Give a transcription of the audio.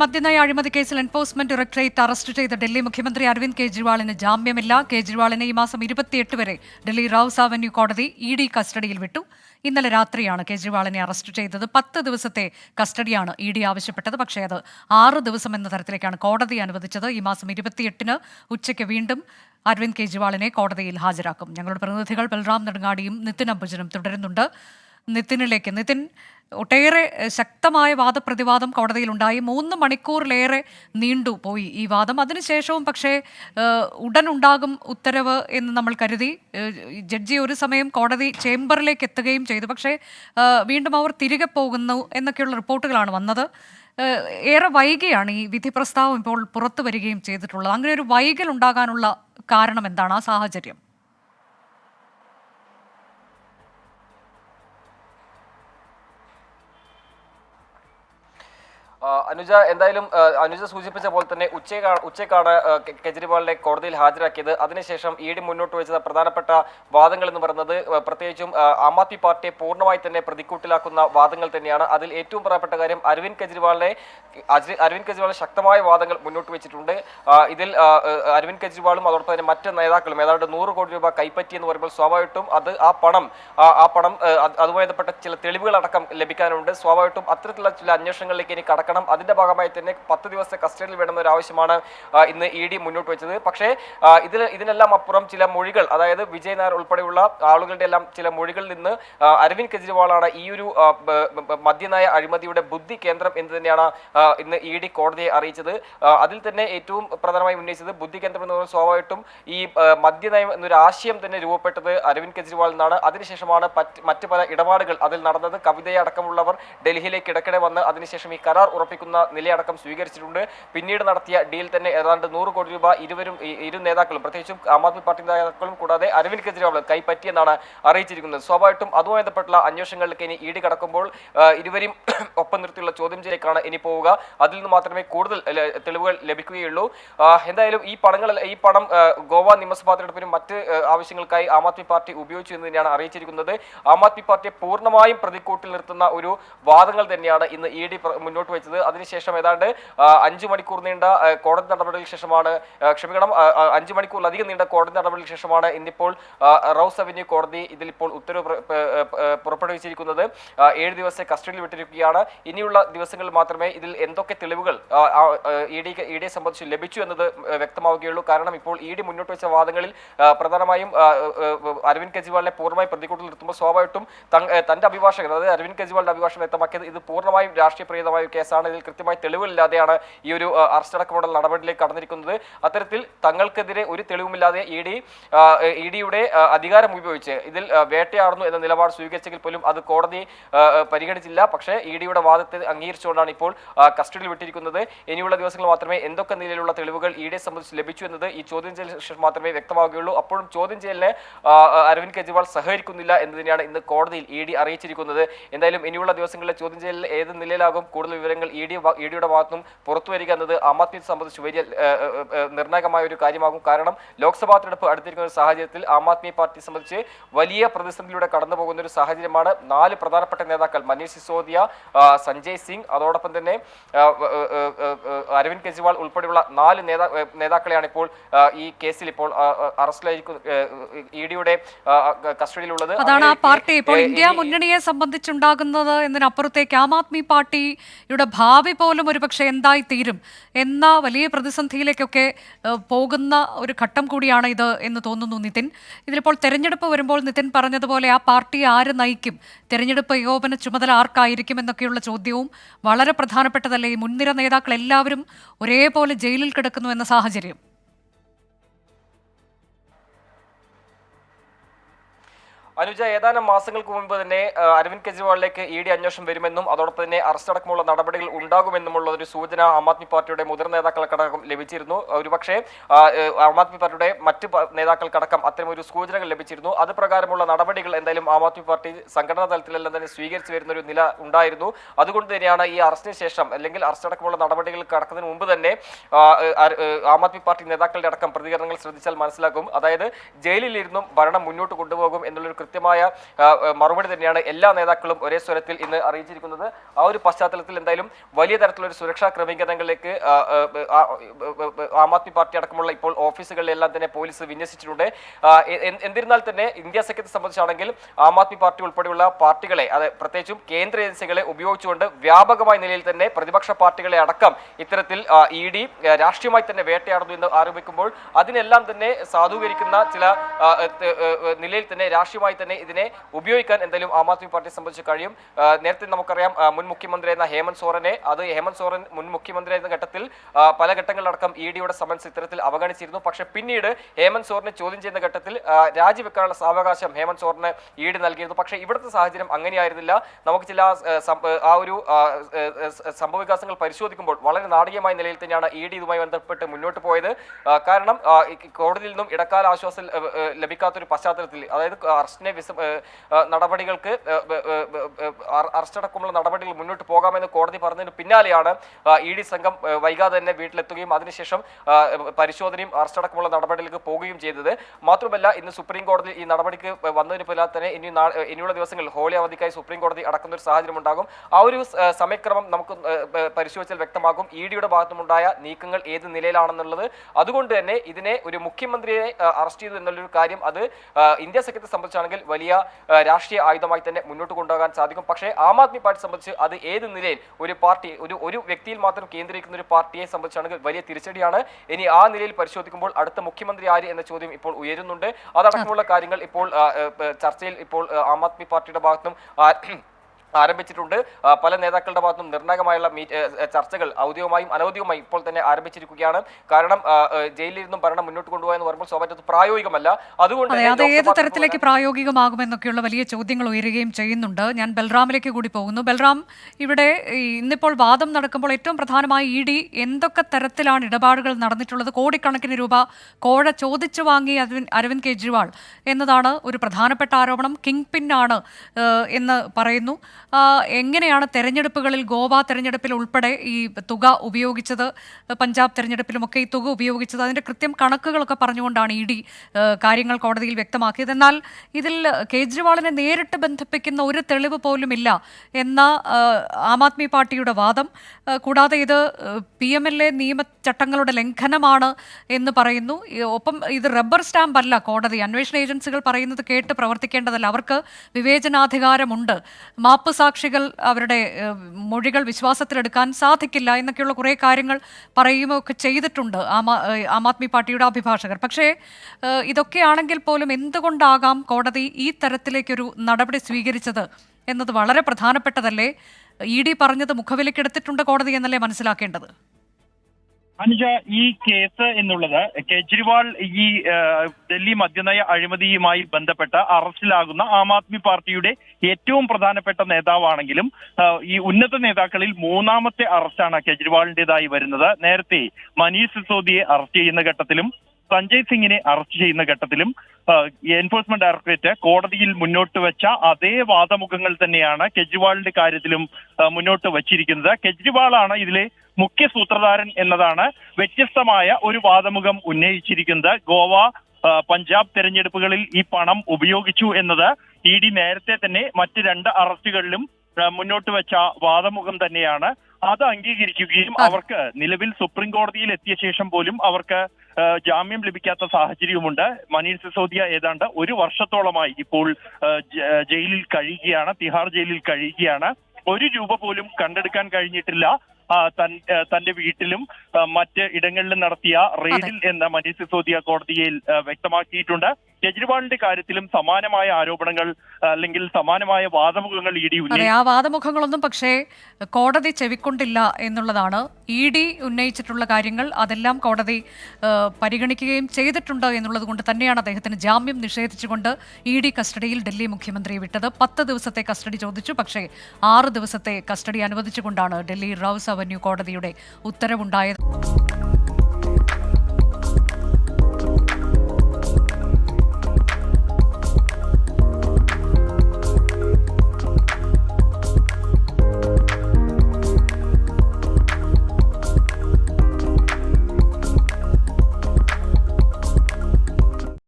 മദ്യനയ അഴിമതി കേസിൽ enforcement directorate arrest ചെയ്ത ഡൽഹി മുഖ്യമന്ത്രി അരവിന്ദ് കെജ്രിവാളിന് ജാമ്യമില്ല. കെജ്രിവാളിനെ ഈ മാസം ഇരുപത്തിയെട്ട് വരെ ഡൽഹി റൌസ് അവന്യൂ കോടതി ഇ ഡി കസ്റ്റഡിയിൽ വിട്ടു. ഇന്നലെ രാത്രിയാണ് കെജ്രിവാളിനെ അറസ്റ്റ് ചെയ്തത്. പത്ത് ദിവസത്തെ കസ്റ്റഡിയാണ് ഇ ഡി ആവശ്യപ്പെട്ടത്. പക്ഷേ അത് ആറ് ദിവസം എന്ന തരത്തിലേക്കാണ് കോടതി അനുവദിച്ചത്. ഈ മാസം ഇരുപത്തിയെട്ടിന് ഉച്ചയ്ക്ക് വീണ്ടും അരവിന്ദ് കെജ്രിവാളിനെ കോടതിയിൽ ഹാജരാക്കും. ഞങ്ങളുടെ പ്രതിനിധികൾ ബൽറാം നെടുങ്ങാടിയും നിതിൻ അംബുജനും തുടരുന്നുണ്ട്. നിതിനിലേക്ക്. നിതിൻ ഒട്ടേറെ ശക്തമായ വാദപ്രതിവാദം കോടതിയിലുണ്ടായി. മൂന്ന് മണിക്കൂറിലേറെ നീണ്ടു പോയി ഈ വാദം. അതിനുശേഷവും പക്ഷേ ഉടനുണ്ടാകും ഉത്തരവ് എന്ന് നമ്മൾ കരുതി. ജഡ്ജി ഒരു സമയം കോടതി ചേംബറിലേക്ക് എത്തുകയും ചെയ്തു. പക്ഷേ വീണ്ടും അവർ തിരികെ പോകുന്നു എന്നൊക്കെയുള്ള റിപ്പോർട്ടുകളാണ് വന്നത്. ഏറെ വൈകിയാണ് ഈ വിധി പ്രസ്താവം ഇപ്പോൾ പുറത്തു വരികയും ചെയ്തിട്ടുള്ളത്. അങ്ങനെ ഒരു വൈകൽ ഉണ്ടാകാനുള്ള കാരണം എന്താണ്? ആ സാഹചര്യം. അനുജ എന്തായാലും അനുജ സൂചിപ്പിച്ച പോലെ തന്നെ ഉച്ചയ്ക്കാ ഉച്ചയ്ക്കാണ് കെജ്രിവാളിനെ കോടതിയിൽ ഹാജരാക്കിയത്. അതിനുശേഷം ഇ ഡി മുന്നോട്ട് വെച്ചത് പ്രധാനപ്പെട്ട വാദങ്ങൾ എന്ന് പറയുന്നത് പ്രത്യേകിച്ചും ആം ആദ്മി പാർട്ടിയെ പൂർണമായി തന്നെ പ്രതിക്കൂട്ടിലാക്കുന്ന വാദങ്ങൾ തന്നെയാണ്. അതിൽ ഏറ്റവും പ്രധാനപ്പെട്ട കാര്യം അരവിന്ദ് കെജ്രിവാളിനെ അരവിന്ദ് കെജ്രിവാൾ ശക്തമായ വാദങ്ങൾ മുന്നോട്ട് വെച്ചിട്ടുണ്ട്. ഇതിൽ അരവിന്ദ് കെജ്രിവാളും അതോടൊപ്പം തന്നെ മറ്റ് നേതാക്കളും ഏതാണ്ട് നൂറ് കോടി രൂപ കൈപ്പറ്റി എന്ന് പറയുമ്പോൾ സ്വാഭാവികമായിട്ടും അത് ആ പണം ആ പണം അതുമായി ബന്ധപ്പെട്ട ചില തെളിവുകളടക്കം ലഭിക്കാനുണ്ട്. സ്വാഭാവികമായിട്ടും അത്തരത്തിലുള്ള ചില അന്വേഷണങ്ങളിലേക്ക് ഇനി കടക്കണം അതിന്റെ ഭാഗമായി തന്നെ പത്ത് ദിവസത്തെ കസ്റ്റഡിയിൽ വേണം ഒരു ആവശ്യമാണ് ഇന്ന് ഇ ഡി മുന്നോട്ട് വെച്ചത്. പക്ഷേ ഇതിൽ ഇതിനെല്ലാം അപ്പുറം ചില മൊഴികൾ അതായത് വിജയ് നായർ ഉൾപ്പെടെയുള്ള ആളുകളുടെ എല്ലാം ചില മൊഴികളിൽ നിന്ന് അരവിന്ദ് കെജ്രിവാളാണ് ഈ ഒരു മദ്യനായ അഴിമതിയുടെ ബുദ്ധി കേന്ദ്രം എന്ന് തന്നെയാണ് ഇന്ന് ഇ ഡി കോടതിയെ അറിയിച്ചത്. അതിൽ തന്നെ ഏറ്റവും പ്രധാനമായി ഉന്നയിച്ചത് ബുദ്ധി കേന്ദ്രം എന്ന് പറയുന്നത് സ്വാഭാവികമായിട്ടും ഈ മദ്യനയം എന്നൊരു ആശയം തന്നെ രൂപപ്പെട്ടത് അരവിന്ദ് കെജ്രിവാൾ നിന്നാണ്. അതിനുശേഷമാണ് മറ്റ് പല ഇടപാടുകൾ അതിൽ നടന്നത്. കവിതയെ അടക്കമുള്ളവർ ഡൽഹിയിലേക്ക് ഇടയ്ക്കിടെ വന്ന് അതിനുശേഷം ഈ കരാർ ഉറപ്പിക്കുന്ന നിലയടക്കം സ്വീകരിച്ചിട്ടുണ്ട്. പിന്നീട് നടത്തിയ ഡീൽ തന്നെ ഏതാണ്ട് നൂറ് കോടി രൂപ ഇരുവരും ഇരു നേതാക്കളും പ്രത്യേകിച്ചും ആം ആദ്മി പാർട്ടി നേതാക്കളും കൂടാതെ അരവിന്ദ് കെജ്രിവാൾ കൈപ്പറ്റിയെന്നാണ് അറിയിച്ചിരിക്കുന്നത്. സ്വാഭാവികമായിട്ടും അതുമായി ബന്ധപ്പെട്ടുള്ള അന്വേഷണങ്ങളിലേക്ക് ഇനി ഇടി കടക്കുമ്പോൾ ഇരുവരും ഒപ്പം നിർത്തിയുള്ള ചോദ്യം ചെയ്യലേക്കാണ് ഇനി പോവുക. അതിൽ നിന്ന് മാത്രമേ കൂടുതൽ തെളിവുകൾ ലഭിക്കുകയുള്ളൂ. എന്തായാലും ഈ പണങ്ങൾ ഈ പണം ഗോവ നിയമസഭാ തെരഞ്ഞെടുപ്പിനും മറ്റ് ആവശ്യങ്ങൾക്കായി ആം ആദ്മി പാർട്ടി ഉപയോഗിച്ചു എന്ന് തന്നെയാണ് അറിയിച്ചിരിക്കുന്നത്. ആം ആദ്മി പാർട്ടിയെ പൂർണമായും പ്രതിക്കൂട്ടിൽ നിർത്തുന്ന ഒരു വാദങ്ങൾ തന്നെയാണ് ഇന്ന് ഇ ഡി മുന്നോട്ട് വെച്ചത്. അതിനുശേഷം ഏതാണ്ട് അഞ്ച് മണിക്കൂർ നീണ്ട കോടതി നടപടികൾക്ക് ശേഷമാണ് ക്ഷമിക്കണം അഞ്ചു മണിക്കൂറിലധികം നീണ്ട കോടതി നടപടികൾക്ക് ശേഷമാണ് ഇന്നിപ്പോൾ റൌസ് അവന്യൂ കോടതി ഇതിലിപ്പോൾ ഉത്തരവ് പുറപ്പെടുവിച്ചിരിക്കുന്നത്. ഏഴ് ദിവസത്തെ കസ്റ്റഡിയിൽ വിട്ടിരിക്കുകയാണ്. ഇനിയുള്ള ദിവസങ്ങളിൽ മാത്രമേ ഇതിൽ എന്തൊക്കെ തെളിവുകൾ ഇ ഡി ഇ ഡിയെ സംബന്ധിച്ച് ലഭിച്ചു എന്നത് വ്യക്തമാവുകയുള്ളൂ. കാരണം ഇപ്പോൾ ഇ ഡി മുന്നോട്ട് വെച്ച വാദങ്ങളിൽ പ്രധാനമായും അരവിന്ദ് കെജ്രിവാളിനെ പൂർണമായി പ്രതികൂട്ടിൽ നിർത്തുമ്പോൾ സ്വാഭാവികമായിട്ടും തന്റെ അഭിഭാഷകൻ അതായത് അരവിന്ദ് കെജ്രിവാളിന്റെ അഭിഭാഷകൻ വ്യക്തമാക്കിയത് ഇത് പൂർണമായും രാഷ്ട്രീയ പ്രേരിതമായ ഒരു കേസാണ് ഇതിൽ കൃത്യമായി തെളിവില്ലാതെയാണ് ഈ ഒരു അറസ്റ്റ് അടക്കമുള്ള നടപടിയിലേക്ക് കടന്നിരിക്കുന്നത്. അത്തരത്തിൽ തങ്ങൾക്കെതിരെ ഒരു തെളിവുമില്ലാതെ ഇ ഡി ഇ ഡിയുടെ അധികാരം ഉപയോഗിച്ച് ഇതിൽ വേട്ടയാടുന്നു എന്ന നിലപാട് സ്വീകരിച്ചെങ്കിൽ പോലും അത് കോടതി പരിഗണിച്ചില്ല. പക്ഷേ ഇ ഡിയുടെ വാദത്തെ അംഗീകരിച്ചുകൊണ്ടാണ് ഇപ്പോൾ കസ്റ്റഡിയിൽ വിട്ടിരിക്കുന്നത്. ഇനിയുള്ള ദിവസങ്ങൾ മാത്രമേ എന്തൊക്കെ നിലയിലുള്ള തെളിവുകൾ ഇ ഡിയെ സംബന്ധിച്ച് ലഭിച്ചു എന്നത് ഈ ചോദ്യം ചെയ്യൽ ശേഷം മാത്രമേ വ്യക്തമാവുകയുള്ളൂ. അപ്പോഴും ചോദ്യം ചെയ്യലിന് അരവിന്ദ് കെജ്രിവാൾ സഹകരിക്കുന്നില്ല എന്നതിനെയാണ് ഇന്ന് കോടതിയിൽ ഇ ഡി അറിയിച്ചിരിക്കുന്നത്. എന്തായാലും ഇനിയുള്ള ദിവസങ്ങളിലെ ചോദ്യം ചെയ്യലിൽ ഏത് നിലയിലാകും? കൂടുതൽ വിവരങ്ങൾ ഇ ഡി ഇ ഡിയുടെ ഭാഗത്തുനിന്നും പുറത്തു വരിക എന്നത് ആം ആദ്മി സംബന്ധിച്ച് വലിയ നിർണായകമായ ഒരു കാര്യമാകും. കാരണം ലോക്സഭാ തെരഞ്ഞെടുപ്പ് അടുത്തിരിക്കുന്ന ഒരു സാഹചര്യത്തിൽ ആം ആദ്മി പാർട്ടി സംബന്ധിച്ച് വലിയ പ്രതിസന്ധിയിലൂടെ കടന്നു പോകുന്ന ഒരു സാഹചര്യമാണ് നാല് പ്രധാനപ്പെട്ട നേതാക്കൾ. മനീഷ് സിസോദിയ സഞ്ജയ് സിംഗ് അതോടൊപ്പം തന്നെ അരവിന്ദ് കെജ്രിവാൾ ഉൾപ്പെടെയുള്ള നാല് നേതാ നേതാക്കളെയാണ് ഇപ്പോൾ ഈ കേസിൽ ഇപ്പോൾ അറസ്റ്റിലായിരിക്കും ഇ ഡിയുടെ കസ്റ്റഡിയിലുള്ളത്. അതാണ് ആ പാർട്ടി ഇപ്പോൾ ഇന്ത്യ മുന്നണിയെ സംബന്ധിച്ചുണ്ടാകുന്നത് എന്നതിനപ്പുറത്തേക്ക് ആം ആദ്മി പാർട്ടിയുടെ ഭാവി പോലും ഒരുപക്ഷെ എന്തായി തീരും എന്ന വലിയ പ്രതിസന്ധിയിലേക്കൊക്കെ പോകുന്ന ഒരു ഘട്ടം കൂടിയാണ് ഇത് എന്ന് തോന്നുന്നു നിതിൻ. ഇതിലിപ്പോൾ തെരഞ്ഞെടുപ്പ് വരുമ്പോൾ നിതിൻ പറഞ്ഞതുപോലെ ആ പാർട്ടി ആര് നയിക്കും? തെരഞ്ഞെടുപ്പ് ഏകോപന ചുമതല ആർക്കായിരിക്കും എന്നൊക്കെയുള്ള ചോദ്യവും വളരെ പ്രധാനപ്പെട്ടതല്ലേ? ഈ മുൻനിര നേതാക്കൾ എല്ലാവരും ഒരേപോലെ ജയിലിൽ കിടക്കുന്നു എന്ന സാഹചര്യം. അനുജ ഏതാനും മാസങ്ങൾക്ക് മുമ്പ് തന്നെ അരവിന്ദ് കെജ്രിവാളിലേക്ക് ഇ ഡി അന്വേഷണം വരുമെന്നും അതോടൊപ്പം തന്നെ അറസ്റ്റ് അടക്കമുള്ള നടപടികൾ ഉണ്ടാകുമെന്നുമുള്ള ഒരു സൂചന ആം ആദ്മി പാർട്ടിയുടെ മുതിർന്ന നേതാക്കൾക്കടക്കം ലഭിച്ചിരുന്നു. ഒരുപക്ഷെ ആ, ആദ്മി പാർട്ടിയുടെ മറ്റ് നേതാക്കൾക്കടക്കം അത്തരം ഒരു സൂചനകൾ ലഭിച്ചിരുന്നു. അത് പ്രകാരമുള്ള നടപടികൾ എന്തായാലും ആം ആദ്മി പാർട്ടി സംഘടനാ തലത്തിലെല്ലാം തന്നെ സ്വീകരിച്ചു വരുന്ന ഒരു നില ഉണ്ടായിരുന്നു. അതുകൊണ്ട് തന്നെയാണ് ഈ അറസ്റ്റിന് ശേഷം അല്ലെങ്കിൽ അറസ്റ്റ് അടക്കമുള്ള നടപടികൾ കടക്കുന്നതിന് മുമ്പ് തന്നെ ആം ആദ്മി പാർട്ടി നേതാക്കളുടെ അടക്കം പ്രതികരണങ്ങൾ ശ്രദ്ധിച്ചാൽ മനസ്സിലാക്കും അതായത് ജയിലിലിരുന്നും ഭരണം മുന്നോട്ട് കൊണ്ടുപോകും എന്നുള്ളൊരു കൃത്യമായ മറുപടി തന്നെയാണ് എല്ലാ നേതാക്കളും ഒരേ സ്വരത്തിൽ ഇന്ന് അറിയിച്ചിരിക്കുന്നത്. ആ ഒരു പശ്ചാത്തലത്തിൽ എന്തായാലും വലിയ തരത്തിലുള്ള സുരക്ഷാ ക്രമീകരണങ്ങളിലേക്ക് ആ, ആദ്മി പാർട്ടി അടക്കമുള്ള ഇപ്പോൾ ഓഫീസുകളിലെല്ലാം തന്നെ പോലീസ് വിന്യസിച്ചിട്ടുണ്ട്. എന്നിരുന്നാൽ തന്നെ ഇന്ത്യ സഖ്യത്തെ സംബന്ധിച്ചാണെങ്കിൽ ആം ആദ്മി പാർട്ടി ഉൾപ്പെടെയുള്ള പാർട്ടികളെ അത് പ്രത്യേകിച്ചും കേന്ദ്ര ഏജൻസികളെ ഉപയോഗിച്ചുകൊണ്ട് വ്യാപകമായ നിലയിൽ തന്നെ പ്രതിപക്ഷ പാർട്ടികളെ അടക്കം ഇത്തരത്തിൽ ഇ ഡി രാഷ്ട്രീയമായി തന്നെ വേട്ടയാടുന്നു എന്ന് ആരോപിക്കുമ്പോൾ അതിനെല്ലാം തന്നെ സാധൂകരിക്കുന്ന ചില നിലയിൽ തന്നെ രാഷ്ട്രീയമായി തന്നെ ഇതിനെ ഉപയോഗിക്കാൻ എന്തായാലും ആം ആദ്മി പാർട്ടിയെ സംബന്ധിച്ച് കഴിയും. നേരത്തെ നമുക്കറിയാം മുൻ എന്ന ഹേമന്ത് സോറനെ അത് ഹേമന്ത് സോറൻ മുൻ എന്ന ഘട്ടത്തിൽ പല ഘട്ടങ്ങളിലടക്കം ഇ ഡിയുടെ സമൻസ് ഇത്തരത്തിൽ അവഗണിച്ചിരുന്നു. പക്ഷെ പിന്നീട് ഹേമന്ത് സോറിനെ ചോദ്യം ചെയ്യുന്ന ഘട്ടത്തിൽ രാജിവെക്കാനുള്ള സാവകാശം ഹേമന്ത് സോറിന് ഇ ഡി നൽകിയിരുന്നു. പക്ഷേ ഇവിടുത്തെ സാഹചര്യം അങ്ങനെയായിരുന്നില്ല. നമുക്ക് ചില ആ, ഒരു ആ, ഏ, ഏ, സംഭവ വികാസങ്ങൾ പരിശോധിക്കുമ്പോൾ വളരെ നാടകീയമായ നിലയിൽ തന്നെയാണ് ഇ ഡി ഇതുമായി ബന്ധപ്പെട്ട് മുന്നോട്ട് പോയത്. കാരണം കോടതിയിൽ നിന്നും ഇടക്കാല ആശ്വാസം ലഭിക്കാത്തൊരു പശ്ചാത്തലത്തിൽ അതായത് അറസ്റ്റിനെ വിസ നടപടികൾക്ക് ഏ, ഏ, ഏ, ഏ, അറ- അറസ്റ്റ് അടക്കമുള്ള നടപടികൾ മുന്നോട്ട് പോകാമെന്ന് കോടതി പറഞ്ഞതിന് പിന്നാലെയാണ് ഇ ഡി സംഘം വൈകാതെ തന്നെ വീട്ടിലെത്തുകയും അതിനുശേഷം പരിശോധനയും അറസ്റ്റടക്കമുള്ള നടപടികൾക്ക് പോവുകയും ചെയ്തത്. മാത്രമല്ല ഇന്ന് സുപ്രീം കോടതി ഈ നടപടിക്ക് വന്നതിന് പിന്നാലെ തന്നെ ഇനി ഇനിയുള്ള ദിവസങ്ങളിൽ ഹോളി അവധിക്കായി സുപ്രീം കോടതി അടക്കുന്ന ഒരു സാഹചര്യം ഉണ്ടാകും. ആ ഒരു സമയക്രമം നമുക്ക് പരിശോധിച്ചാൽ വ്യക്തമാകും. ഇ ഡിയുടെ ഭാഗത്തുമുണ്ടായ നീക്കങ്ങൾ ഏത് നിലയിലാണെന്നുള്ളത്. അതുകൊണ്ട് തന്നെ ഇതിനെ ഒരു മുഖ്യമന്ത്രിയെ അറസ്റ്റ് ചെയ്തു എന്നുള്ളൊരു കാര്യം അത് ഇന്ത്യ സഖ്യത്തെ സംബന്ധിച്ചാണെങ്കിൽ വലിയ ആ, രാഷ്ട്രീയ ആയുധമായി തന്നെ മുന്നോട്ട് കൊണ്ടുപോകാൻ സാധിക്കും. പക്ഷേ ആം ആദ്മി പാർട്ടി സംബന്ധിച്ച് അത് ഏത് നിലയിൽ ഒരു പാർട്ടി ഒരു ഒരു വ്യക്തിയിൽ മാത്രം കേന്ദ്രീകരിക്കുന്ന ഒരു പാർട്ടിയെ സംബന്ധിച്ചാണെങ്കിൽ വലിയ തിരിച്ചടിയാണ്. ഇനി ആ നിലയിൽ പരിശോധിക്കുമ്പോൾ അടുത്ത മുഖ്യമന്ത്രി ആര് എന്ന ചോദ്യം ഇപ്പോൾ ഉയരുന്നുണ്ട്. അതടക്കമുള്ള കാര്യങ്ങൾ ഇപ്പോൾ ചർച്ചയിൽ ഇപ്പോൾ ആ, ആദ്മി പാർട്ടിയുടെ ഭാഗത്തും ആരംഭിച്ചിട്ടുണ്ട്. പല നേതാക്കളുടെ ഭാഗത്തും നിർണായകമായുള്ള ചർച്ചകൾ ഔദ്യോഗികമായും അനൗദ്യോഗികമായും ഇപ്പോൾ തന്നെ ആരംഭിച്ചിരിക്കുകയാണ്. കാരണം ജയിലിലിരുന്നും ഭരണം മുന്നോട്ട് കൊണ്ടുപോകാൻ പറയുമ്പോൾ സ്വാഭാവികമായിട്ടും പ്രായോഗികമല്ല. അതുകൊണ്ട് അതെ ഏത് തരത്തിലേക്ക് പ്രായോഗികമാകുമെന്നൊക്കെയുള്ള വലിയ ചോദ്യങ്ങൾ ഉയരുകയും ചെയ്യുന്നുണ്ട്. ഞാൻ ബൽറാമിലേക്ക് കൂടി പോകുന്നു. ബൽറാം ഇവിടെ ഇന്നിപ്പോൾ വാദം നടക്കുമ്പോൾ ഏറ്റവും പ്രധാനമായി ഇ ഡി എന്തൊക്കെ തരത്തിലാണ് ഇടപാടുകൾ നടന്നിട്ടുള്ളത്? കോടിക്കണക്കിന് രൂപ കോഴ ചോദിച്ചു വാങ്ങി അരവിന്ദ് കെജ്രിവാൾ എന്നതാണ് ഒരു പ്രധാനപ്പെട്ട ആരോപണം. കിങ് പിൻ ആണ് എന്ന് പറയുന്നു. എങ്ങനെയാണ് തെരഞ്ഞെടുപ്പുകളിൽ ഗോവ തെരഞ്ഞെടുപ്പിൽ ഉൾപ്പെടെ ഈ തുക ഉപയോഗിച്ചത്? പഞ്ചാബ് തെരഞ്ഞെടുപ്പിലുമൊക്കെ ഈ തുക ഉപയോഗിച്ചത്. അതിന്റെ കൃത്യം കണക്കുകളൊക്കെ പറഞ്ഞുകൊണ്ടാണ് ഇ ഡി കാര്യങ്ങൾ കോടതിയിൽ വ്യക്തമാക്കിയത്. എന്നാൽ ഇതിൽ കേജ്രിവാളിനെ നേരിട്ട് ബന്ധിപ്പിക്കുന്ന ഒരു തെളിവ് പോലുമില്ല എന്ന ആ, ആദ്മി പാർട്ടിയുടെ വാദം. കൂടാതെ ഇത് പി എം എൽ എ നിയമചട്ടങ്ങളുടെ ലംഘനമാണ് എന്ന് പറയുന്നു. ഒപ്പം ഇത് റബ്ബർ സ്റ്റാമ്പ് അല്ല കോടതി. അന്വേഷണ ഏജൻസികൾ പറയുന്നത് കേട്ട് പ്രവർത്തിക്കേണ്ടതല്ല. അവർക്ക് വിവേചനാധികാരമുണ്ട്. മാപ്പ് സാക്ഷികൾ അവരുടെ മൊഴികൾ വിശ്വാസത്തിലെടുക്കാൻ സാധിക്കില്ല എന്നൊക്കെയുള്ള കുറേ കാര്യങ്ങൾ പറയുകയൊക്കെ ചെയ്തിട്ടുണ്ട് ആം ആ- ആദ്മി പാർട്ടിയുടെ അഭിഭാഷകർ. പക്ഷേ ഇതൊക്കെയാണെങ്കിൽ പോലും എന്തുകൊണ്ടാകാം കോടതി ഈ തരത്തിലേക്കൊരു നടപടി സ്വീകരിച്ചത് എന്നത് വളരെ പ്രധാനപ്പെട്ടതല്ലേ? ഇ ഡി പറഞ്ഞത് മുഖവിലക്കെടുത്തിട്ടുണ്ട് കോടതി എന്നല്ലേ മനസ്സിലാക്കേണ്ടത്? അനുജ ഈ കേസ് എന്നുള്ളത് കേജ്രിവാൾ ഈ ഡൽഹി മദ്യനയ അഴിമതിയുമായി ബന്ധപ്പെട്ട് അറസ്റ്റിലാകുന്ന ആം ആദ്മി പാർട്ടിയുടെ ഏറ്റവും പ്രധാനപ്പെട്ട നേതാവാണെങ്കിലും ഈ ഉന്നത നേതാക്കളിൽ മൂന്നാമത്തെ അറസ്റ്റാണ് കേജ്രിവാളിന്റേതായി വരുന്നത്. നേരത്തെ മനീഷ് സിസോദിയെ അറസ്റ്റ് ചെയ്യുന്ന ഘട്ടത്തിലും സഞ്ജയ് സിംഗിനെ അറസ്റ്റ് ചെയ്യുന്ന ഘട്ടത്തിലും എൻഫോഴ്സ്മെന്റ് ഡയറക്ടറേറ്റ് കോടതിയിൽ മുന്നോട്ട് വെച്ച അതേ വാദമുഖങ്ങൾ തന്നെയാണ് കെജ്രിവാളിന്റെ കാര്യത്തിലും മുന്നോട്ട് വച്ചിരിക്കുന്നത്. കെജ്രിവാളാണ് ഇതിലെ മുഖ്യ സൂത്രധാരൻ എന്നതാണ് വ്യത്യസ്തമായ ഒരു വാദമുഖം ഉന്നയിച്ചിരിക്കുന്നത്. ഗോവ പഞ്ചാബ് തെരഞ്ഞെടുപ്പുകളിൽ ഈ പണം ഉപയോഗിച്ചു എന്നത് ഇ ഡി നേരത്തെ തന്നെ മറ്റ് രണ്ട് അറസ്റ്റുകളിലും മുന്നോട്ട് വെച്ച വാദമുഖം തന്നെയാണ്. അത് അംഗീകരിക്കുകയും അവർക്ക് നിലവിൽ സുപ്രീം കോടതിയിൽ എത്തിയ ശേഷം പോലും അവർക്ക് ജാമ്യം ലഭിക്കാത്ത സാഹചര്യവുമുണ്ട്. മനീഷ് സിസോദിയ ഏതാണ്ട് ഒരു വർഷത്തോളമായി ഇപ്പോൾ ജയിലിൽ കഴിയുകയാണ് തിഹാർ ജയിലിൽ കഴിയുകയാണ്. ഒരു രൂപ പോലും കണ്ടെടുക്കാൻ കഴിഞ്ഞിട്ടില്ല. തന്റെ വീട്ടിലും മറ്റ് ഇടങ്ങളിലും നടത്തിയ റെയ്ഡിൽ എന്ന മനീഷ് സിസോദിയ കോടതിയിൽ വ്യക്തമാക്കിയിട്ടുണ്ട്. കെജ്രിവാളിന്റെ കാര്യത്തിലും സമാനമായ ആരോപണങ്ങൾ അല്ലെങ്കിൽ സമാനമായ വാദമുഖങ്ങൾ ഇ ഡി ഉന്നയിച്ചു. ആ വാദമുഖങ്ങളൊന്നും പക്ഷേ കോടതി ചെവിക്കൊണ്ടില്ല എന്നുള്ളതാണ്. ഇ ഡി ഉന്നയിച്ചിട്ടുള്ള കാര്യങ്ങൾ അതെല്ലാം കോടതി പരിഗണിക്കുകയും ചെയ്തിട്ടുണ്ട് എന്നുള്ളത് കൊണ്ട് തന്നെയാണ് അദ്ദേഹത്തിന് ജാമ്യം നിഷേധിച്ചുകൊണ്ട് ഇ ഡി കസ്റ്റഡിയിൽ ഡൽഹി മുഖ്യമന്ത്രിയെ വിട്ടത്. പത്ത് ദിവസത്തെ കസ്റ്റഡി ചോദിച്ചു പക്ഷേ ആറ് ദിവസത്തെ കസ്റ്റഡി അനുവദിച്ചുകൊണ്ടാണ് ഡൽഹി റൌസ് അവന്യൂ കോടതിയുടെ ഉത്തരവുണ്ടായത്.